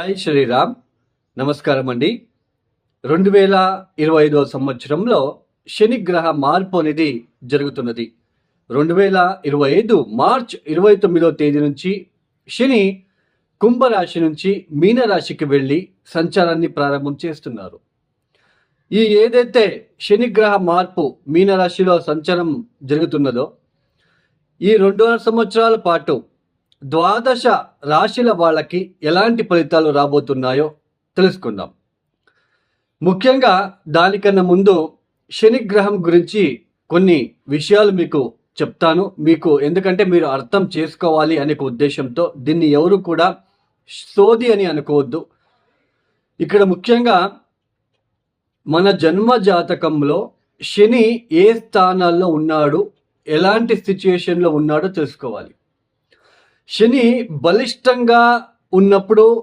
Hi Sriram. నమస్కారం అండి రెండు వేల ఇరవై ఐదవ సంవత్సరంలో శని గ్రహ మార్పు అనేది జరుగుతున్నది. రెండు వేల ఇరవై ఐదు మార్చ్ ఇరవై తొమ్మిదవ తేదీ నుంచి శని కుంభరాశి నుంచి మీనరాశికి వెళ్ళి సంచారాన్ని ప్రారంభం చేస్తున్నారు. ఈ ఏదైతే శని గ్రహ మార్పు మీనరాశిలో సంచారం జరుగుతున్నదో ఈ రెండున్నర సంవత్సరాల పాటు ద్వాదశ రాశిల వాళ్ళకి ఎలాంటి ఫలితాలు రాబోతున్నాయో తెలుసుకుందాం. ముఖ్యంగా దానికన్నా ముందు శనిగ్రహం గురించి కొన్ని విషయాలు మీకు చెప్తాను. మీకు ఎందుకంటే మీరు అర్థం చేసుకోవాలి అనే ఉద్దేశంతో దీన్ని ఎవరు కూడా సోది అని అనుకోవద్దు. ఇక్కడ ముఖ్యంగా మన జన్మ జాతకంలో శని ఏ స్థానాల్లో ఉన్నాడు ఎలాంటి సిచ్యుయేషన్లో ఉన్నాడో తెలుసుకోవాలి. శని బలిష్టంగా ఉన్నప్పుడు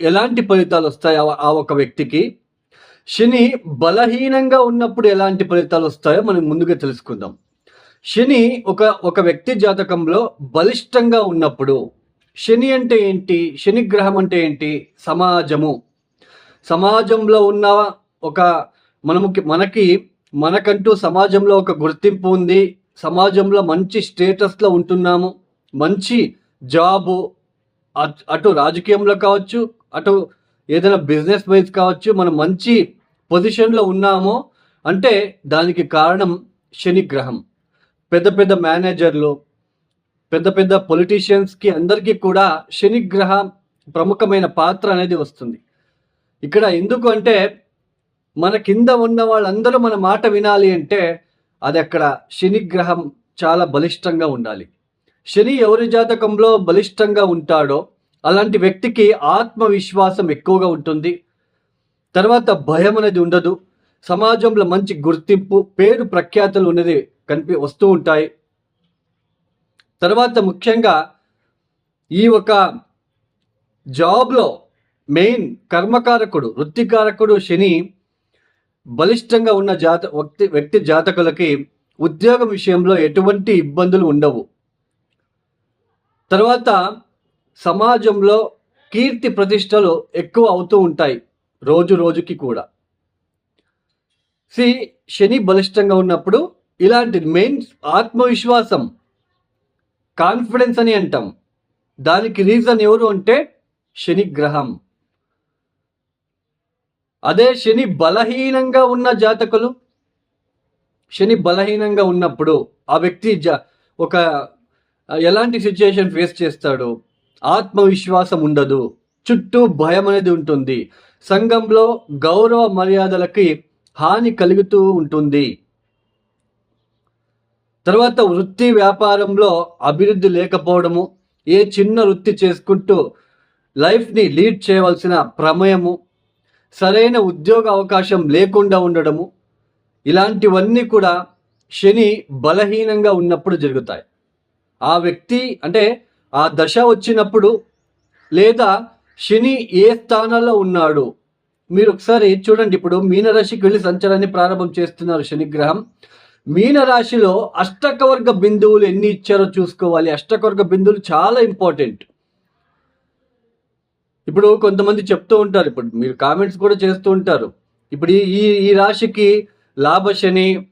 ఎలాంటి ఫలితాలు వస్తాయి ఆ- ఆ ఒక వ్యక్తికి? శని బలహీనంగా ఉన్నప్పుడు ఎలాంటి ఫలితాలు వస్తాయో మనం ముందుగా తెలుసుకుందాం. శని ఒక ఒక వ్యక్తి జాతకంలో బలిష్టంగా ఉన్నప్పుడు శని అంటే ఏంటి? శని గ్రహం అంటే ఏంటి? సమాజము. సమాజంలో ఉన్న ఒక మనముకి మనకి మనకంటూ సమాజంలో ఒక గుర్తింపు ఉంది. సమాజంలో మంచి స్టేటస్లో ఉంటున్నాము. మంచి జాబు అటు రాజకీయంలో కావచ్చు అటు ఏదైనా బిజినెస్ వైజ్ కావచ్చు మనం మంచి పొజిషన్లో ఉన్నామో అంటే దానికి కారణం శని గ్రహం పెద్ద పెద్ద మేనేజర్లు పెద్ద పెద్ద పొలిటీషియన్స్కి అందరికీ కూడా శని గ్రహ ప్రముఖమైన పాత్ర అనేది వస్తుంది. ఇక్కడ ఎందుకు అంటే మన కింద ఉన్న వాళ్ళందరూ మన మాట వినాలి అంటే అది అక్కడ శని గ్రహం చాలా బలిష్టంగా ఉండాలి. శని ఎవరి జాతకంలో బలిష్టంగా ఉంటాడో అలాంటి వ్యక్తికి ఆత్మవిశ్వాసం ఎక్కువగా ఉంటుంది. తర్వాత భయం అనేది ఉండదు. సమాజంలో మంచి గుర్తింపు పేరు ప్రఖ్యాతులు అనేది కనిపి వస్తూ ఉంటాయి. తర్వాత ముఖ్యంగా ఈ ఒక జాబ్లో మెయిన్ కర్మకారకుడు వృత్తికారకుడు శని బలిష్టంగా ఉన్న జాత వ్యక్తి వ్యక్తి జాతకులకి ఉద్యోగం విషయంలో ఎటువంటి ఇబ్బందులు ఉండవు. తర్వాత సమాజంలో కీర్తి ప్రతిష్టలు ఎక్కువ అవుతూ ఉంటాయి రోజు రోజుకి కూడా. సి శని బలిష్టంగా ఉన్నప్పుడు ఇలాంటి మెయిన్ ఆత్మవిశ్వాసం కాన్ఫిడెన్స్ అని అంటాం. దానికి రీజన్ ఎవరు అంటే శని గ్రహం. అదే శని బలహీనంగా ఉన్న జాతకులు శని బలహీనంగా ఉన్నప్పుడు ఆ వ్యక్తి జ ఒక ఎలాంటి సిచ్యుయేషన్ ఫేస్ చేస్తాడు ఆత్మవిశ్వాసం ఉండదు. చుట్టూ భయం అనేది ఉంటుంది. సంఘంలో గౌరవ మర్యాదలకి హాని కలుగుతూ ఉంటుంది. తర్వాత వృత్తి వ్యాపారంలో అభివృద్ధి లేకపోవడము ఏ చిన్న వృత్తి చేసుకుంటూ లైఫ్ని లీడ్ చేయవలసిన ప్రమేయము సరైన ఉద్యోగ అవకాశం లేకుండా ఉండడము ఇలాంటివన్నీ కూడా శని బలహీనంగా ఉన్నప్పుడు జరుగుతాయి. ఆ వ్యక్తి అంటే ఆ దశ వచ్చినప్పుడు లేదా శని ఏ స్థానంలో ఉన్నాడు? మీరు ఒకసారి చూడండి. ఇప్పుడు మీనరాశికి వెళ్ళి సంచారాన్ని ప్రారంభం చేస్తున్నారు శనిగ్రహం. మీనరాశిలో అష్టకవర్గ బిందువులు ఎన్ని ఇచ్చారో చూసుకోవాలి. అష్టకవర్గ బిందువులు చాలా ఇంపార్టెంట్ ఇప్పుడు కొంతమంది చెప్తూ ఉంటారు. ఇప్పుడు మీరు కామెంట్స్ కూడా చేస్తూ ఉంటారు. ఇప్పుడు ఈ ఈ- రాశికి లాభ శని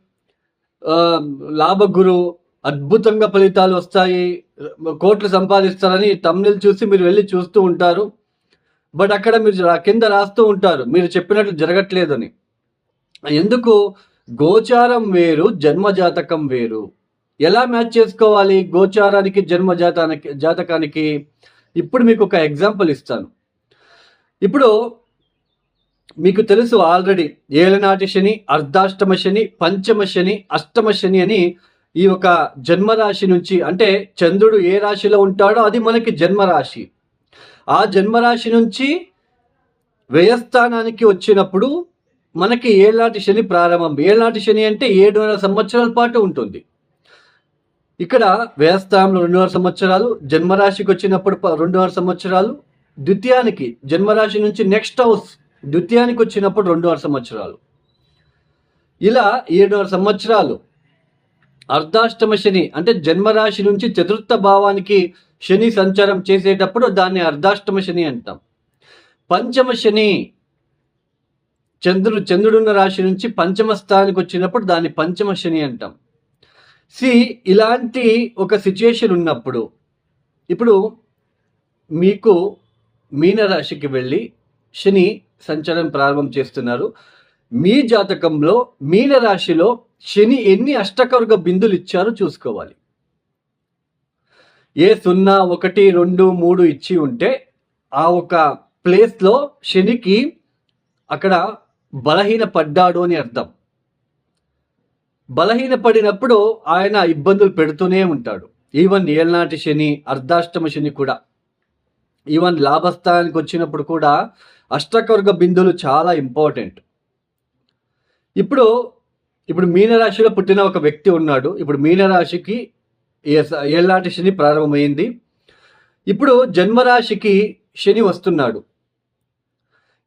లాభగురు అద్భుతంగా ఫలితాలు వస్తాయి. కోట్లు సంపాదిస్తారని తమిళ చూసి మీరు వెళ్ళి చూస్తూ ఉంటారు. బట్ అక్కడ మీరు రా- కింద రాస్తూ ఉంటారు. మీరు చెప్పినట్లు జరగట్లేదని. ఎందుకు? గోచారం వేరు జన్మ జాతకం వేరు. ఎలా మ్యాచ్ చేసుకోవాలి గోచారానికి జన్మజాతానికి జాతకానికి? ఇప్పుడు మీకు ఒక ఎగ్జాంపుల్ ఇస్తాను. ఇప్పుడు మీకు తెలుసు ఆల్రెడీ ఏలనాటి శని అర్ధాష్టమ శని పంచమ శని అష్టమ శని అని ఈ ఒక జన్మరాశి నుంచి అంటే చంద్రుడు ఏ రాశిలో ఉంటాడో అది మనకి జన్మరాశి. ఆ జన్మరాశి నుంచి వ్యయస్థానానికి వచ్చినప్పుడు మనకి ఏళ్ళనాటి శని ప్రారంభం. ఏళ్ళనాటి శని అంటే ఏడున్నర సంవత్సరాల పాటు ఉంటుంది. ఇక్కడ వ్యయస్థానంలో రెండున్నర సంవత్సరాలు జన్మరాశికి వచ్చినప్పుడు ప- రెండున్నర సంవత్సరాలు ద్వితీయానికి జన్మరాశి నుంచి నెక్స్ట్ హౌస్ ద్వితీయానికి వచ్చినప్పుడు రెండున్నర సంవత్సరాలు. ఇలా ఏడున్నర సంవత్సరాలు అర్ధాష్టమ శని అంటే జన్మరాశి నుంచి చతుర్థ భావానికి శని సంచారం చేసేటప్పుడు దాన్ని అర్ధాష్టమ శని అంటాం. పంచమ శని చంద్రుడు చంద్రుడున్న రాశి నుంచి పంచమ స్థానానికి వచ్చినప్పుడు దాన్ని పంచమ శని అంటాం. సి ఇలాంటి ఒక సిచ్యుయేషన్ ఉన్నప్పుడు ఇప్పుడు మీకు మీనరాశికి వెళ్ళి శని సంచారం ప్రారంభం చేస్తున్నారు. మీ జాతకంలో మీనరాశిలో శని ఎన్ని అష్టకవర్గ బిందులు ఇచ్చారో చూసుకోవాలి. ఏ సున్నా ఒకటి రెండు మూడు ఇచ్చి ఉంటే ఆ ఒక ప్లేస్లో శనికి అక్కడ బలహీన పడ్డాడు అని అర్థం. బలహీన పడినప్పుడు ఆయన ఇబ్బందులు పెడుతూనే ఉంటాడు. ఈవెన్ ఏళ్ళనాటి శని అర్ధాష్టమ శని కూడా. ఈవెన్ లాభస్థానానికి వచ్చినప్పుడు కూడా అష్టకవర్గ బిందులు చాలా ఇంపార్టెంట్ ఇప్పుడు ఇప్పుడు మీనరాశిలో పుట్టిన ఒక వ్యక్తి ఉన్నాడు. ఇప్పుడు మీనరాశికి ఏళ్ళనాటి శని ప్రారంభమైంది. ఇప్పుడు జన్మరాశికి శని వస్తున్నాడు.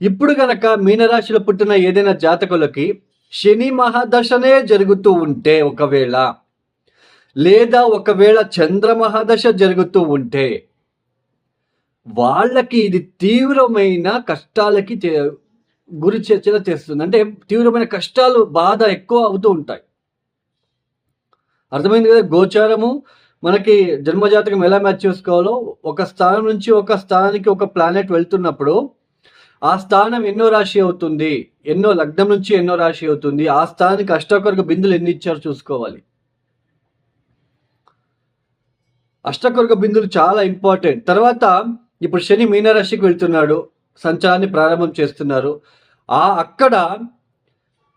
ఇప్పుడు గనక మీనరాశిలో పుట్టిన ఏదైనా జాతకులకి శని మహాదశనే జరుగుతూ ఉంటే ఒకవేళ లేదా ఒకవేళ చంద్ర మహాదశ జరుగుతూ ఉంటే వాళ్ళకి ఇది తీవ్రమైన కష్టాలకి గురి చర్చలు చేస్తుంది. అంటే తీవ్రమైన కష్టాలు బాధ ఎక్కువ అవుతూ ఉంటాయి. అర్థమైంది కదా? గోచారము మనకి జన్మజాతకం ఎలా మ్యాచ్ చేసుకోవాలో? ఒక స్థానం నుంచి ఒక స్థానానికి ఒక ప్లానెట్ వెళ్తున్నప్పుడు ఆ స్థానం ఎన్నో రాశి అవుతుంది. ఎన్నో లగ్నం నుంచి ఎన్నో రాశి అవుతుంది. ఆ స్థానానికి అష్టకొరకు బిందులు ఎన్ని ఇచ్చారో చూసుకోవాలి. అష్టకొరక బిందులు చాలా ఇంపార్టెంట్ తర్వాత ఇప్పుడు శని మీనరాశికి వెళ్తున్నాడు. సంచారాన్ని ప్రారంభం చేస్తున్నారు. ఆ అక్కడ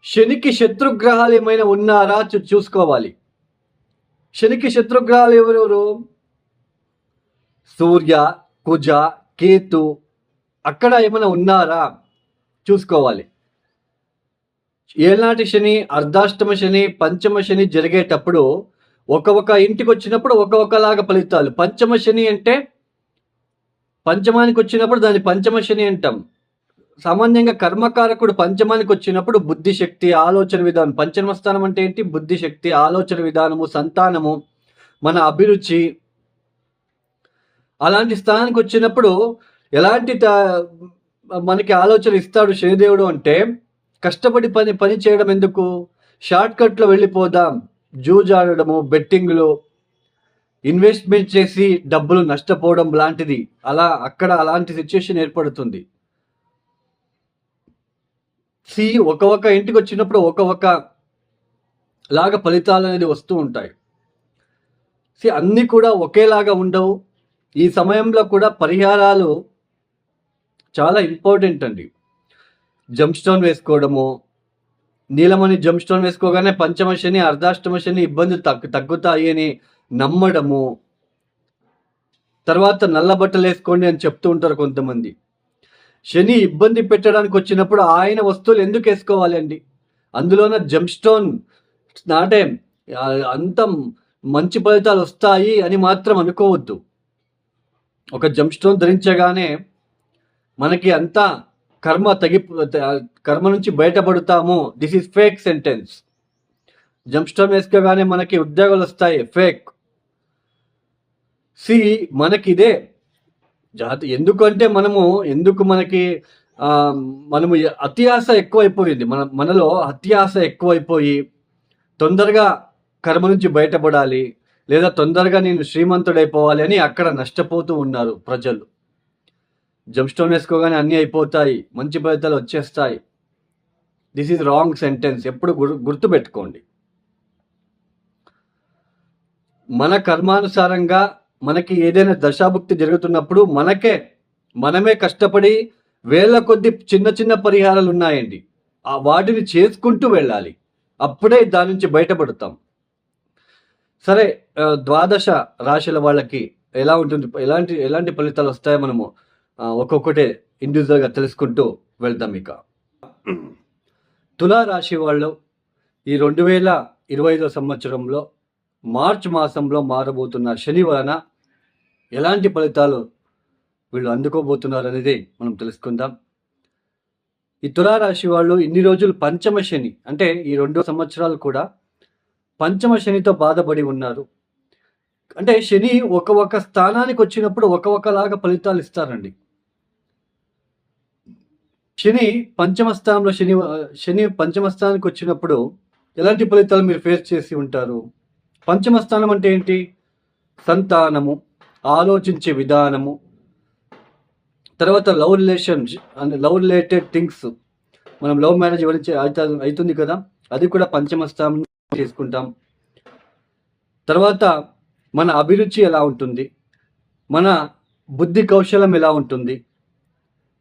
శనికి శత్రుగ్రహాలు ఏమైనా ఉన్నారా చూసుకోవాలి. శనికి శత్రుగ్రహాలు ఎవరెవరు? సూర్య కుజ కేతు అక్కడ ఏమైనా ఉన్నారా? చూసుకోవాలి. ఏనాటి శని అర్ధాష్టమ శని పంచమ శని జరిగేటప్పుడు ఒక్కొక్క ఇంటికి వచ్చినప్పుడు ఒక్కొక్కలాగా ఫలితాలు. పంచమ శని అంటే పంచమానికి వచ్చినప్పుడు దాన్ని పంచమ శని అంటాం. సామాన్యంగా కర్మకారకుడు పంచమానికి వచ్చినప్పుడు బుద్ధిశక్తి ఆలోచన విధానం పంచమ స్థానం అంటే ఏంటి? బుద్ధిశక్తి ఆలోచన విధానము సంతానము మన అభిరుచి. అలాంటి స్థానానికి వచ్చినప్పుడు ఎలాంటి మనకి ఆలోచన ఇస్తాడు శనిదేవుడు అంటే కష్టపడి పని పని చేయడం ఎందుకు? షార్ట్ కట్లో వెళ్ళిపోదాం జూజాడము బెట్టింగ్లు ఇన్వెస్ట్మెంట్ చేసి డబ్బులు నష్టపోవడం లాంటిది. అలా అక్కడ అలాంటి సిచ్యుయేషన్ ఏర్పడుతుంది. సి ఒక ఒక ఇంటికి వచ్చినప్పుడు ఒక ఒక లాగా ఫలితాలు అనేది వస్తూ ఉంటాయి. సి అన్నీ కూడా ఒకేలాగా ఉండవు. ఈ సమయంలో కూడా పరిహారాలు చాలా ఇంపార్టెంట్ అండి. జంప్ స్టోన్ వేసుకోవడము నీలమణి జంప్ స్టోన్ వేసుకోగానే పంచమ శని అర్ధాష్టమ శని ఇబ్బందులు తగ్గు తగ్గుతాయి అని నమ్మడము. తర్వాత నల్ల బట్టలు వేసుకోండి అని చెప్తూ ఉంటారు కొంతమంది. శని ఇబ్బంది పెట్టడానికి వచ్చినప్పుడు ఆయన వస్తువులు ఎందుకు వేసుకోవాలి అండి? అందులోన జంప్స్టోన్ నాటే అంత మంచి ఫలితాలు వస్తాయి అని మాత్రం అనుకోవద్దు. ఒక జంప్స్టోన్ ధరించగానే మనకి అంతా కర్మ తగి కర్మ నుంచి బయటపడతాము. This is fake sentence gemstone వేసుకోగానే మనకి ఉద్యోగాలు వస్తాయి. ఫేక్ సి మనకిదే. జాతి ఎందుకంటే మనము ఎందుకు మనకి మనము అత్యాస ఎక్కువైపోయింది. మన మనలో అత్యాస ఎక్కువైపోయి తొందరగా కర్మ నుంచి బయటపడాలి లేదా తొందరగా నేను శ్రీమంతుడైపోవాలి అని అక్కడ నష్టపోతూ ఉన్నారు ప్రజలు. జంస్టోన్ వేసుకోగానే అన్నీ అయిపోతాయి మంచి ఫలితాలు వచ్చేస్తాయి. దిస్ ఈజ్ రాంగ్ సెంటెన్స్ ఎప్పుడు గుర్తు పెట్టుకోండి మన కర్మానుసారంగా మనకి ఏదైనా దశాభుక్తి జరుగుతున్నప్పుడు మనకే మనమే కష్టపడి వేల కొద్ది చిన్న చిన్న పరిహారాలు ఉన్నాయండి. ఆ వాటిని చేసుకుంటూ వెళ్ళాలి. అప్పుడే దాని నుంచి బయటపడతాం. సరే ద్వాదశ రాశుల వాళ్ళకి ఎలా ఉంటుంది? ఎలాంటి ఎలాంటి ఫలితాలు వస్తాయో మనము ఒక్కొక్కటే ఇండివిజువల్గా తెలుసుకుంటూ వెళ్తాం ఇక. తులారాశి వాళ్ళు ఈ రెండు వేల ఇరవై ఐదో సంవత్సరంలో మార్చ్ మాసంలో మారబోతున్న శని వలన ఎలాంటి ఫలితాలు వీళ్ళు అందుకోబోతున్నారు అనేది మనం తెలుసుకుందాం. ఈ తులారాశి వాళ్ళు ఇన్ని రోజులు పంచమ శని అంటే ఈ రెండు సంవత్సరాలు కూడా పంచమ శనితో బాధపడి ఉన్నారు. అంటే శని ఒక ఒక స్థానానికి వచ్చినప్పుడు ఒక ఒకలాగా ఫలితాలు ఇస్తారండి. శని పంచమ స్థానంలో శని శని పంచమ స్థానానికి వచ్చినప్పుడు ఎలాంటి ఫలితాలు మీరు ఫేస్ చేసి ఉంటారు? పంచమ స్థానం అంటే ఏంటి? సంతానము ఆలోచించే విధానము తర్వాత love relation love related things. మనం లవ్ మ్యారేజ్ గురించి అవుతుంది కదా? అది కూడా పంచమ స్థానం తీసుకుంటాం తర్వాత మన అభిరుచి ఎలా ఉంటుంది? మన బుద్ధి కౌశలం ఎలా ఉంటుంది?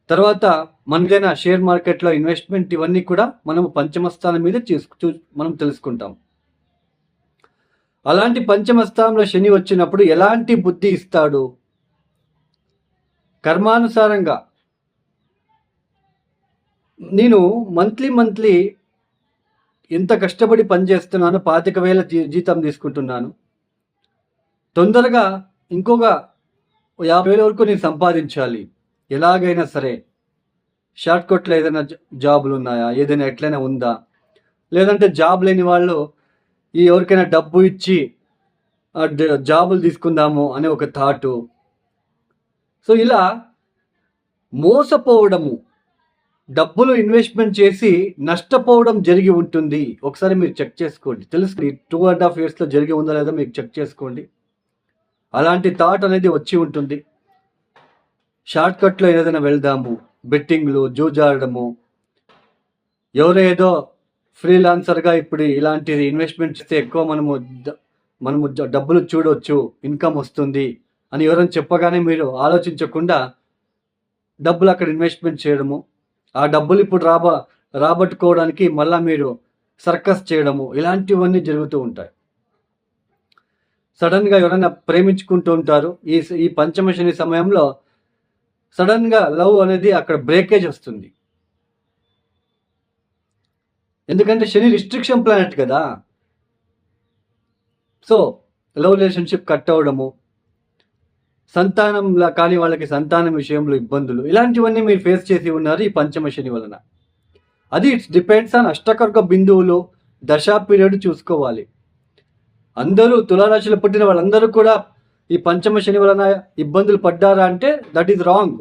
తర్వాత మనదైన షేర్ మార్కెట్లో ఇన్వెస్ట్మెంట్ ఇవన్నీ కూడా మనం పంచమ స్థానం మీద చూసు మనం తెలుసుకుంటాం. అలాంటి పంచమస్థానంలో శని వచ్చినప్పుడు ఎలాంటి బుద్ధి ఇస్తాడు? కర్మానుసారంగా. నేను మంత్లీ మంత్లీ ఎంత కష్టపడి పనిచేస్తున్నాను పాతిక వేల జీ- జీతం తీసుకుంటున్నాను. తొందరగా ఇంకొక యాభై వేల వరకు నేను సంపాదించాలి. ఎలాగైనా సరే. షార్ట్ కట్లో ఏదైనా జాబులు ఉన్నాయా? ఏదైనా ఎట్లయినా ఉందా? లేదంటే జాబ్ లేని వాళ్ళు ఈ ఎవరికైనా డబ్బు ఇచ్చి జాబులు తీసుకుందాము అనే ఒక థాటు. సో ఇలా మోసపోవడము డబ్బులు ఇన్వెస్ట్మెంట్ చేసి నష్టపోవడం జరిగి ఉంటుంది. ఒకసారి మీరు చెక్ చేసుకోండి. తెలుసు టూ అండ్ హాఫ్ ఇయర్స్లో జరిగి ఉందా లేదా మీరు చెక్ చేసుకోండి. అలాంటి థాట్ అనేది వచ్చి ఉంటుంది. షార్ట్ కట్లో ఏదైనా వెళ్దాము బెట్టింగ్లు జూజాడము ఎవరేదో ఫ్రీలాన్సర్గా ఇప్పుడు ఇలాంటిది ఇన్వెస్ట్మెంట్ చేస్తే ఎక్కువ మనము మనము డబ్బులు చూడవచ్చు ఇన్కమ్ వస్తుంది అని ఎవరైనా చెప్పగానే మీరు ఆలోచించకుండా డబ్బులు అక్కడ ఇన్వెస్ట్మెంట్ చేయడము ఆ డబ్బులు ఇప్పుడు రాబ రాబట్టుకోవడానికి మళ్ళీ మీరు సర్కస్ చేయడము ఇలాంటివన్నీ జరుగుతూ ఉంటాయి. సడన్గా ఎవరైనా ప్రేమించుకుంటూ ఉంటారు ఈ ఈ పంచమశని సమయంలో సడన్గా లవ్ అనేది అక్కడ బ్రేకేజ్ వస్తుంది. ఎందుకంటే శని రిస్ట్రిక్షన్ ప్లానెట్ కదా. సో లవ్ రిలేషన్షిప్ కట్ అవ్వడము సంతానం కానీ వాళ్ళకి సంతానం విషయంలో ఇబ్బందులు ఇలాంటివన్నీ మీరు ఫేస్ చేసి ఉన్నారు ఈ పంచమ శని వలన. అది ఇట్స్ డిపెండ్స్ ఆన్ అష్టకర్గ బిందువులు దశా పీరియడ్ చూసుకోవాలి. అందరూ తులారాశిలో పుట్టిన వాళ్ళందరూ కూడా ఈ పంచమ శని వలన ఇబ్బందులు పడ్డారా అంటే దట్ ఈజ్ రాంగ్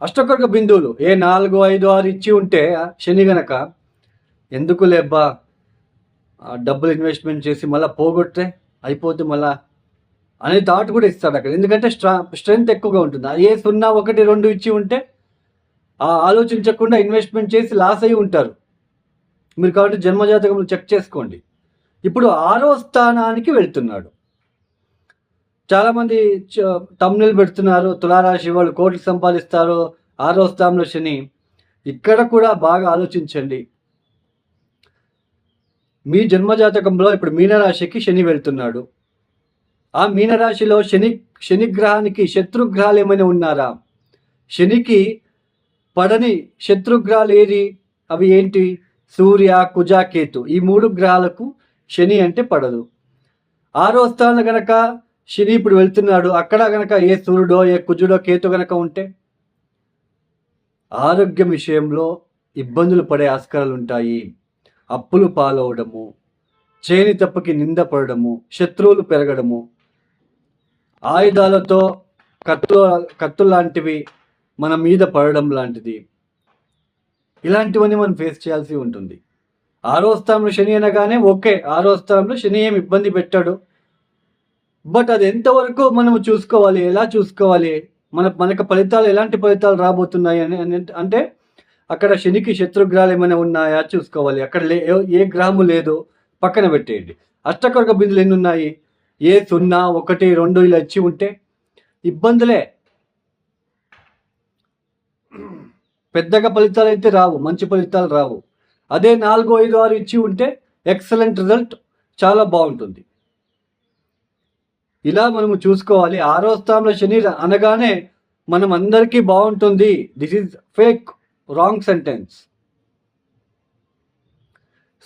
అష్టకర్క బిందువులు. ఏ నాలుగు ఐదు ఆరు ఇచ్చి ఉంటే శని గనక ఎందుకు లేబ్బా డబ్బులు ఇన్వెస్ట్మెంట్ చేసి మళ్ళీ పోగొట్టే అయిపోతే మళ్ళా అనే థాట్ కూడా ఇస్తాడు అక్కడ. ఎందుకంటే స్ట్రా స్ట్రెంగ్త్ ఎక్కువగా ఉంటుంది. ఆ ఏ సున్నా ఒకటి రెండు ఇచ్చి ఉంటే ఆ ఆలోచించకుండా ఇన్వెస్ట్మెంట్ చేసి లాస్ అయి ఉంటారు. మీరు కాబట్టి జన్మజాతకంలో చెక్ చేసుకోండి. ఇప్పుడు ఆరో స్థానానికి వెళ్తున్నాడు. చాలామంది తమ్ముళ్ళు పెడుతున్నారు. తులారాశి వాళ్ళు కోట్లు సంపాదిస్తారు ఆరో స్థానంలో శని. ఇక్కడ కూడా బాగా ఆలోచించండి. మీ జన్మజాతకంలో ఇప్పుడు మీనరాశికి శని వెళ్తున్నాడు. ఆ మీనరాశిలో శని శని గ్రహానికి శత్రుగ్రహాలు ఏమైనా ఉన్నారా? శనికి పడని శత్రుగ్రహాలు ఏది? అవి ఏంటి? సూర్య కుజ కేతు. ఈ మూడు గ్రహాలకు శని అంటే పడదు. ఆరో స్థానంలో గనక శని ఇప్పుడు వెళ్తున్నాడు. అక్కడ గనక ఏ సూర్యుడో ఏ కుజుడో కేతు గనక ఉంటే ఆరోగ్యం విషయంలో ఇబ్బందులు పడే ఆస్కారాలు ఉంటాయి. అప్పులు పాలవడము చేని తప్పుకి నింద పడడము శత్రువులు పెరగడము ఆయుధాలతో కత్తు కత్తు లాంటివి మన మీద పడడం లాంటిది. ఇలాంటివన్నీ మనం ఫేస్ చేయాల్సి ఉంటుంది. ఆరో స్థానంలో శని అనగానే ఓకే ఆరో స్థానంలో శని ఏం ఇబ్బంది పెట్టాడు? బట్ అది ఎంతవరకు మనం చూసుకోవాలి ఎలా చూసుకోవాలి మన మనకు ఫలితాలు ఎలాంటి ఫలితాలు రాబోతున్నాయి అని అంటే అక్కడ శనికి శత్రుగ్రహాలు ఏమైనా ఉన్నాయా చూసుకోవాలి. అక్కడ లే ఏ- ఏ గ్రహము లేదు పక్కన పెట్టేయండి. అష్టకొరక బిందులు ఎన్ని ఉన్నాయి? ఏ సున్నా ఒకటి రెండు ఇలా ఇచ్చి ఉంటే ఇబ్బందులే. పెద్దగా ఫలితాలు అయితే రావు మంచి ఫలితాలు రావు. అదే నాలుగు ఐదు ఆరు ఇచ్చి ఉంటే ఎక్సలెంట్ రిజల్ట్ చాలా బాగుంటుంది. ఇలా మనము చూసుకోవాలి. ఆరో స్థానంలో శని అనగానే మనం అందరికీ బాగుంటుంది. This is fake wrong sentence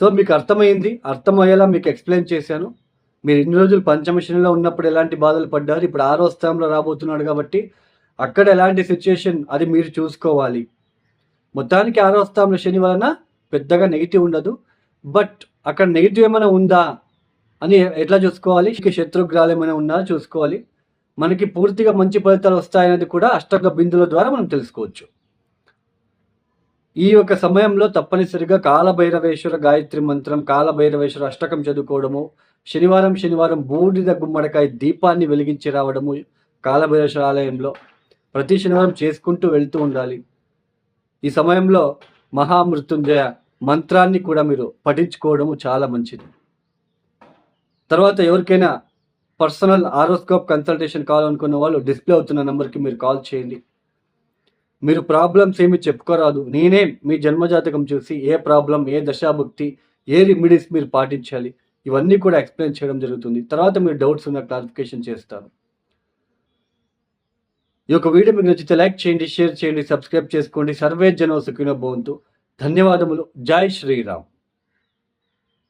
so మీకు అర్థమైంది. అర్థమయ్యేలా మీకు ఎక్స్ప్లెయిన్ చేశాను. మీరు ఇన్ని రోజులు పంచమ శనిలో ఉన్నప్పుడు ఎలాంటి బాధలు పడ్డారు? ఇప్పుడు ఆరో స్థానంలో రాబోతున్నాడు కాబట్టి అక్కడ ఎలాంటి సిచ్యుయేషన్ అది మీరు చూసుకోవాలి. మొత్తానికి ఆరో స్థానంలో శని వలన పెద్దగా నెగిటివ్ ఉండదు. బట్ అక్కడ నెగిటివ్ ఏమైనా ఉందా? అని ఎట్లా చూసుకోవాలి? ఇక శత్రుగ్రహాలు ఏమైనా ఉన్నా చూసుకోవాలి. మనకి పూర్తిగా మంచి ఫలితాలు వస్తాయనేది కూడా అష్టక బిందుల ద్వారా మనం తెలుసుకోవచ్చు. ఈ యొక్క సమయంలో తప్పనిసరిగా కాలభైరవేశ్వర గాయత్రి మంత్రం కాలభైరవేశ్వర అష్టకం చదువుకోవడము శనివారం శనివారం బూడిద గుమ్మడికాయ దీపాన్ని వెలిగించి రావడము కాలభైరవేశ్వర ఆలయంలో ప్రతి శనివారం చేసుకుంటూ వెళ్తూ ఉండాలి. ఈ సమయంలో మహామృత్యుంజయ మంత్రాన్ని కూడా మీరు పఠించుకోవడము చాలా మంచిది. తర్వాత ఎవరికైనా పర్సనల్ ఆరోస్కోప్ కన్సల్టేషన్ కావాలనుకున్న వాళ్ళు డిస్ప్లే అవుతున్న నెంబర్కి మీరు కాల్ చేయండి. మీరు ప్రాబ్లమ్స్ ఏమి చెప్పుకోరాదు. నేనే మీ జన్మజాతకం చూసి ఏ ప్రాబ్లం ఏ దశాభుక్తి ఏ రెమెడీస్ మీరు పాటించాలి ఇవన్నీ కూడా ఎక్స్ప్లెయిన్ చేయడం జరుగుతుంది. తర్వాత మీరు డౌట్స్ ఉన్న క్లారిఫికేషన్ చేస్తాను ఈ యొక్క వీడియో మీకు నచ్చితే లైక్ చేయండి షేర్ చేయండి సబ్స్క్రైబ్ చేసుకోండి. సర్వే జనో సుఖినో భవంతు. ధన్యవాదములు. జై శ్రీరామ్.